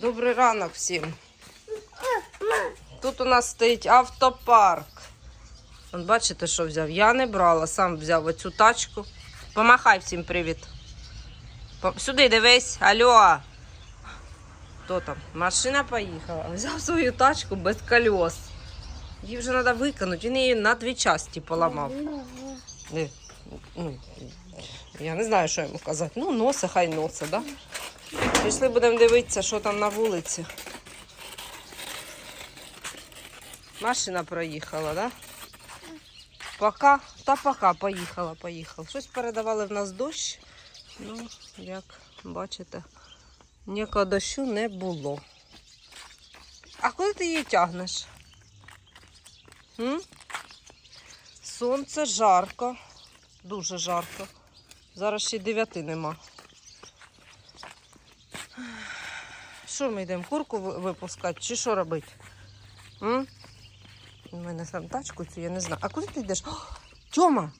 Добрий ранок всім. Тут у нас стоїть автопарк. От бачите, що взяв? Я не брала, сам взяв оцю тачку. Помахай всім привіт. Сюди дивись, алло. Хто там? Машина поїхала. Взяв свою тачку без колес. Її вже треба викинути. Він її на дві часті поламав. Ну, я не знаю, що йому казати. Ну, носи, хай носи, да? Пішли будемо дивитися, що там на вулиці. Машина проїхала, да? Пока, та пока поїхала, поїхала. Щось передавали в нас дощ. Ну, як бачите, ніякого дощу не було. А куди ти її тягнеш? М? Сонце жарко, дуже жарко. Зараз ще дев'яти нема. Що ми йдемо? Курку випускати чи що робити? М? У мене сам тачку цю, я не знаю. А куди ти йдеш? О, Тьома!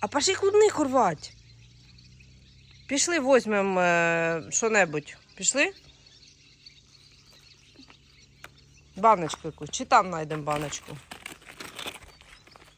А пошли клубник урвати. Пішли візьмемо е, що-небудь. Пішли? Баночку якусь. Чи там знайдемо баночку?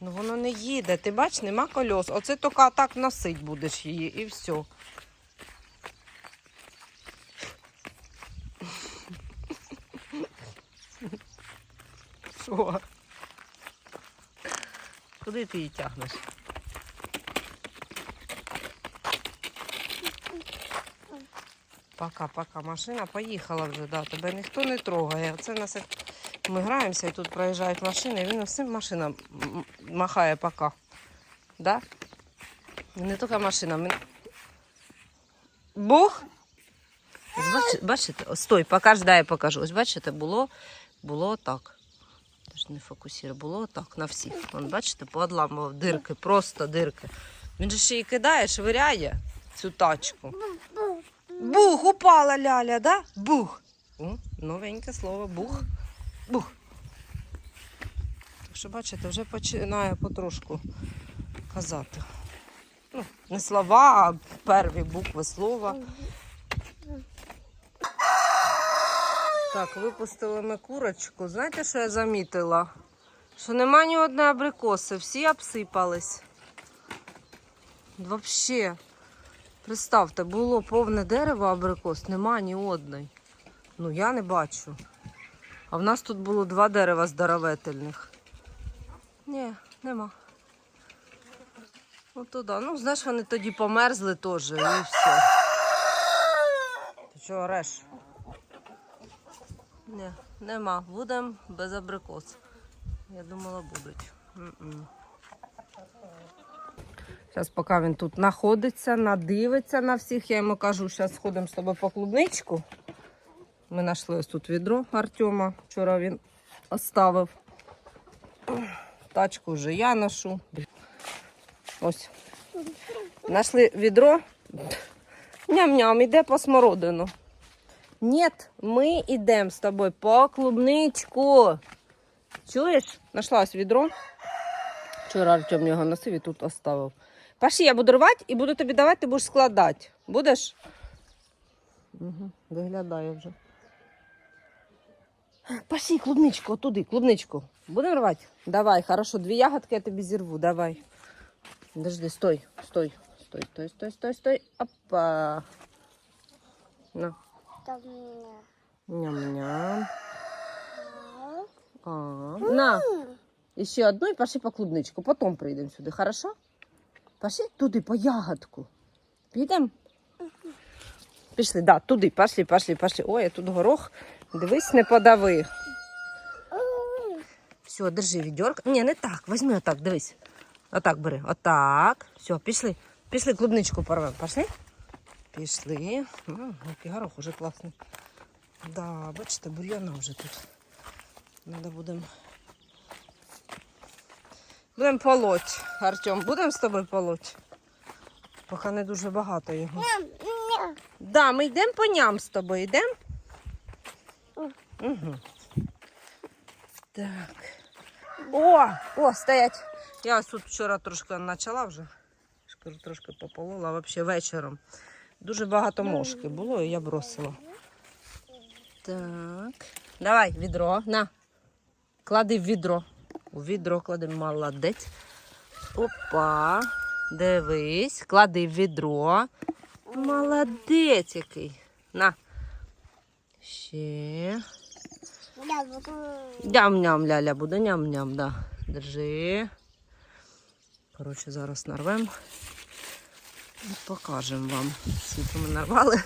Ну воно не їде. Ти бач, нема кольос. Оце тільки так носить будеш її і все. Що? Куди ти її тягнеш? Пока, пока. Машина поїхала вже, да. Тебе ніхто не трогає. Це нас ми граємося і тут проїжджають машини, він всім машина махає пока. Да? Не тільки машина. Ми... Ось бачите, стой, покаж, дай я покажу. Ось бачите, було, було так. Тож не фокусір, було так на всіх. Вон, бачите, поодламував дирки, просто дирки. Він же ще її кидає, швиряє цю тачку. Бух, упала ляля, да? Бух. О, новеньке слово бух. Бух. Так що, бачите, вже починає потрошку казати. Ну, не слова, а перві букви слова. Так, випустили ми курочку. Знаєте, що я замітила? Що нема ні одної абрикоси, всі обсипались. Взагалі. Представте, було повне дерево абрикос, нема ні одної. Ну, я не бачу. А в нас тут було два дерева здоровительних. Ні, нема. Ну туди. Ну, знаєш, вони тоді померзли теж і все. Ти чого ореш? Ні, нема. Будемо без абрикос. Я думала, будуть. М-м. Зараз, поки він тут знаходиться, надивиться на всіх, я йому кажу, зараз сходимо з тобою по клубничку. Ми знайшли ось тут відро Артема. Вчора він оставив. Тачку вже я ношу. Ось. Знайшли відро. Ням-ням, іде по смородину. Ні, ми йдемо з тобою по клубничку. Чуєш? Нашла ось відро. Вчора Артем його носив і тут оставив. Паші, я буду рвати і буду тобі давати, ти будеш складати. Будеш? Угу, виглядає вже. Паші, клубничку, туди, клубничку. Будемо рвати? Давай, хорошо, дві ягодки я тобі зірву, давай. Подожди, стой, стой, стой, стой, стой, стой, стой. Опа. На. Ням-ням. А, на. І ще одну і пошли по клубничку. Потім прийдемо сюди, хорошо? Пошли туди, по ягодку. Підемо? Пішли, да, туди, пошли, пошли, пошли. Ой, я тут горох. Дивись, не подави. Все, держи відьорка. Ні, не так. Візьми отак, дивись. Отак бери. Отак. Все, пішли. Пішли клубничку порвемо. Пішли? Пішли. Ну, який горох уже класний. Да, бачите, бур'яна вже тут. Надо будемо. Будемо полоть. Артем, будемо з тобою полоть? Поки не дуже багато його. Да, ми йдемо по ням з тобою, йдемо? Угу. Так. О, о, стоять. Я ось тут вчора трошки почала вже. Трошки пополола, взагалі вечором. Дуже багато мошки було, і я бросила. Так. Давай, відро. На. Клади в відро. У відро клади молодець. Опа. Дивись. Клади в відро. Молодець який. На. Ще. Ням-ням, ляля буде, ням-ням, да. Держи. Коротше, зараз нарвемо. Покажемо вам. Скільки ми нарвали.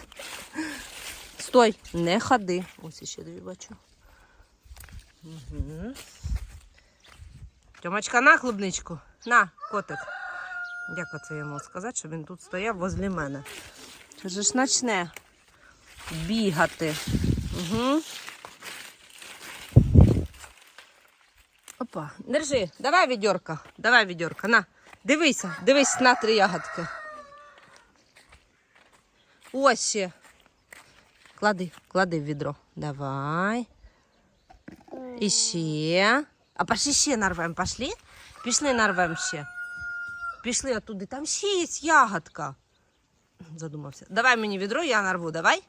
Стой, не ходи. Ось ще дві бачу. Угу. Тьомочка, на клубничку. На, котик. Як оце йому сказати, щоб він тут стояв возле мене. Це ж почне бігати. Угу. Опа, держи, давай відьорка, давай відьорка, на. Дивися, дивись на три ягодки. Ще. Клади, клади в відро. Давай. І ще. А пошли ще нарвем, пошли? Пішли нарвем ще. Пішли оттуди, там ще є ягодка. Задумався. Давай мені відро, я нарву, давай.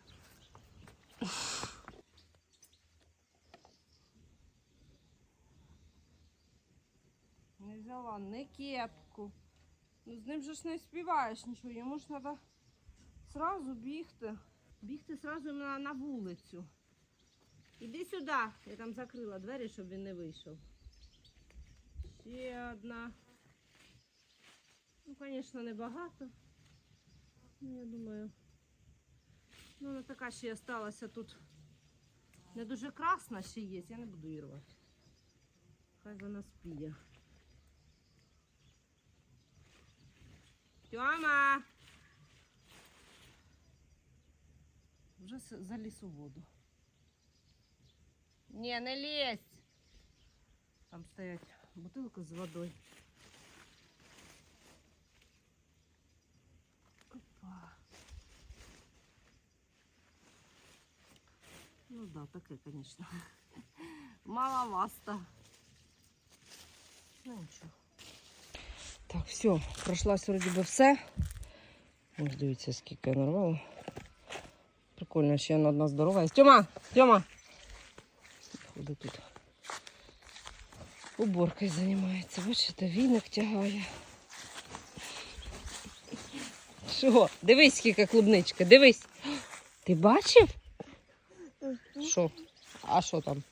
Не взяла не кепку. Ну, з ним же ж не співаєш нічого. Йому ж треба зразу бігти. Бігти зразу на, на вулицю. Іди сюди. Я там закрила двері, щоб він не вийшов. Ще одна. Ну, звісно, небагато. Ну, я думаю. Ну, вона така ще осталася тут. Не дуже красна ще є, я не буду її рвати. Хай вона спіє. Тьома! Вже с- заліз у воду. Ні, не лезь. Там стоять бутилки з водою. Опа. Ну да, таке, конечно. Маловасто. Ну нічого. Так, все, пройшлась вроді би все. Ось дивіться, скільки я нарвала. Прикольно, ще одна здорова. Тьома, Тьома. Ходить тут. Уборкою займається. Бачите, віник тягає. Що? Дивись, скільки клубничка, дивись. Ти бачив? Що? А що там?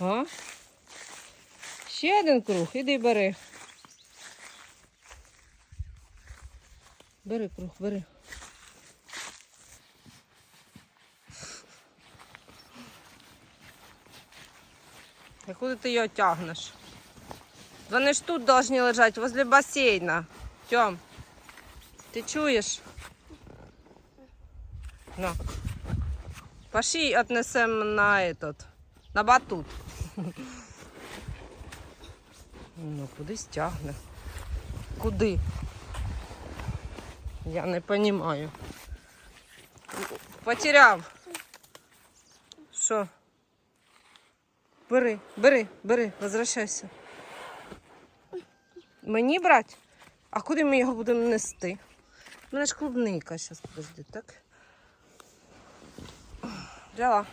А? Ще один круг, іди бери. Бери круг, бери. А куди ти його тягнеш? Вони ж тут повинні лежати, возле басейна. Тьом, ти чуєш? На. Пошли отнесем на этот, на батут. Ну, кудись тягне. Куди? Я не розумію. Потеряв. Що? Бери, бери, бери, возвращайся. Мені брати? А куди ми його будемо нести? У мене ж клубника, зараз подожди, так? Взяла.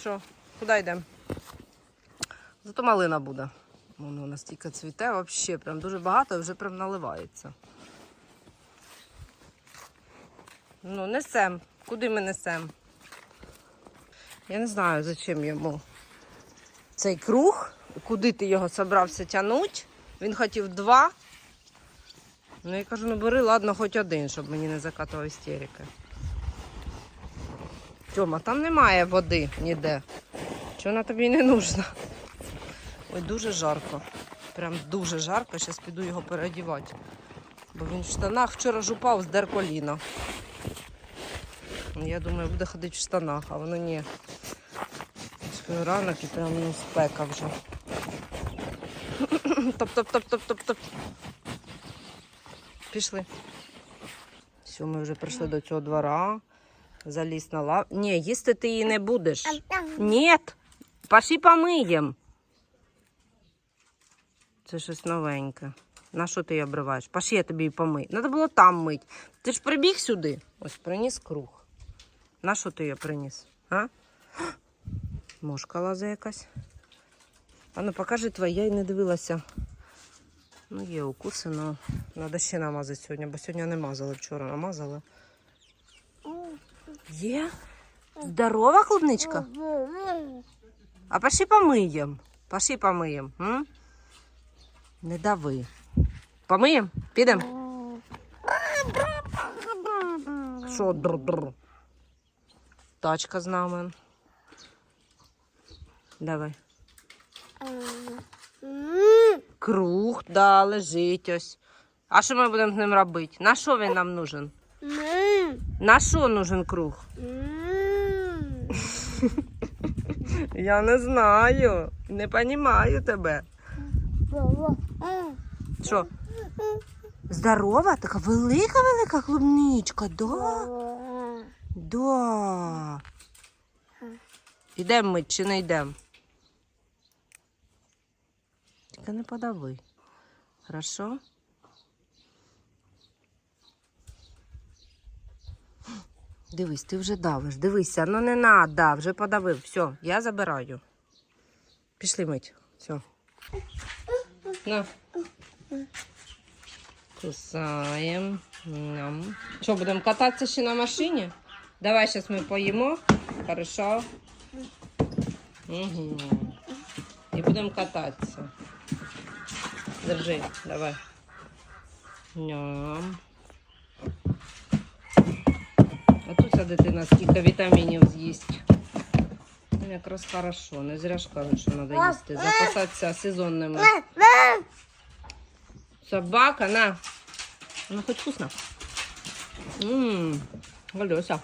Що, куди йдемо? Зато малина буде. Воно настільки цвіте, взагалі, прям дуже багато і вже прям наливається. Ну, несем. Куди ми несем? Я не знаю, зачем йому цей круг. Куди ти його собрався тягнути? Він хотів два. Ну я кажу, ну бери, ладно, хоч один, щоб мені не закатував істерика. Тьома, там немає води ніде. Чого вона тобі не нужна? Ой, дуже жарко. Прям дуже жарко. Зараз піду його переодівати. Бо він в штанах вчора ж упав, здер коліно. Я думаю, буде ходити в штанах, а воно ні. Ранок і прям ну, спека вже. Топ-топ-топ-топ-топ-топ. Пішли. Все, ми вже прийшли до цього двора. Заліз на лав. Ні, їсти ти її не будеш. Ні. Пошли помиємо. Це щось новеньке. На що ти її обриваєш? Пошли, я тобі її помий. Треба було там мить. Ти ж прибіг сюди. Ось приніс круг. На що ти її приніс? А? Мошка лазе якась. А ну покажи твоє, я й не дивилася. Ну, є укуси, але треба ще намазати сьогодні, бо сьогодні не мазали, вчора намазали. Є? Здорова клубничка? А пошли помиємо. Пошли помиємо. Не дави. Помиємо? Підемо? Що др-др? Тачка з нами. Давай. Круг, да, лежить ось. А що ми будемо з ним робити? На що він нам нужен? На що нужен круг? Я не знаю. Не розумію тебе. Що? Здорова? Така велика-велика клубничка, да? Да. Ідемо ми чи не йдемо? Тільки не подави. Хорошо? Дивись, ти вже давиш. Дивися, ну не надо, вже подавив. Все, я забираю. Пішли мить. Все. На. Кусаємо. Ням. Що, будемо кататися ще на машині? Давай зараз ми поїмо. Хорошо. Угу. І будемо кататися. Держи, давай. Ням. А тут ця дитина скільки вітамінів. Ну, якраз хорошо. Не зря ж кажуть, що треба їсти. Запасатися сезонними. Собака, на. Ну, хоть вкусно. Ммм, Валюся.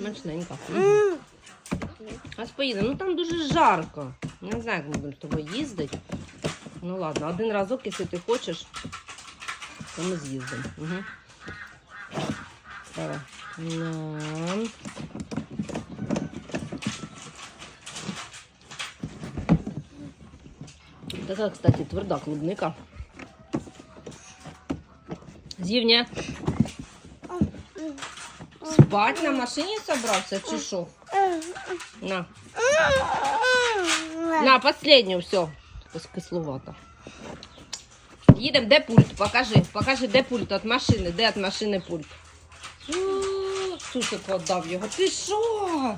Смачненько. Мгм. А поїдемо. Ну там дуже жарко. Не знаю, як ми будемо з тобою їздити. Ну ладно, один разок, якщо ти хочеш, то ми з'їздимо. Угу. Давай. Ням. Така, кстати, тверда клубника. Зівня. Спать на машині собрався чи що? На. На, последню, все. Кисловато. Їдемо, де пульт? Покажи. Покажи, де пульт від машини. Де від машини пульт? Сусик віддав його. Ти що?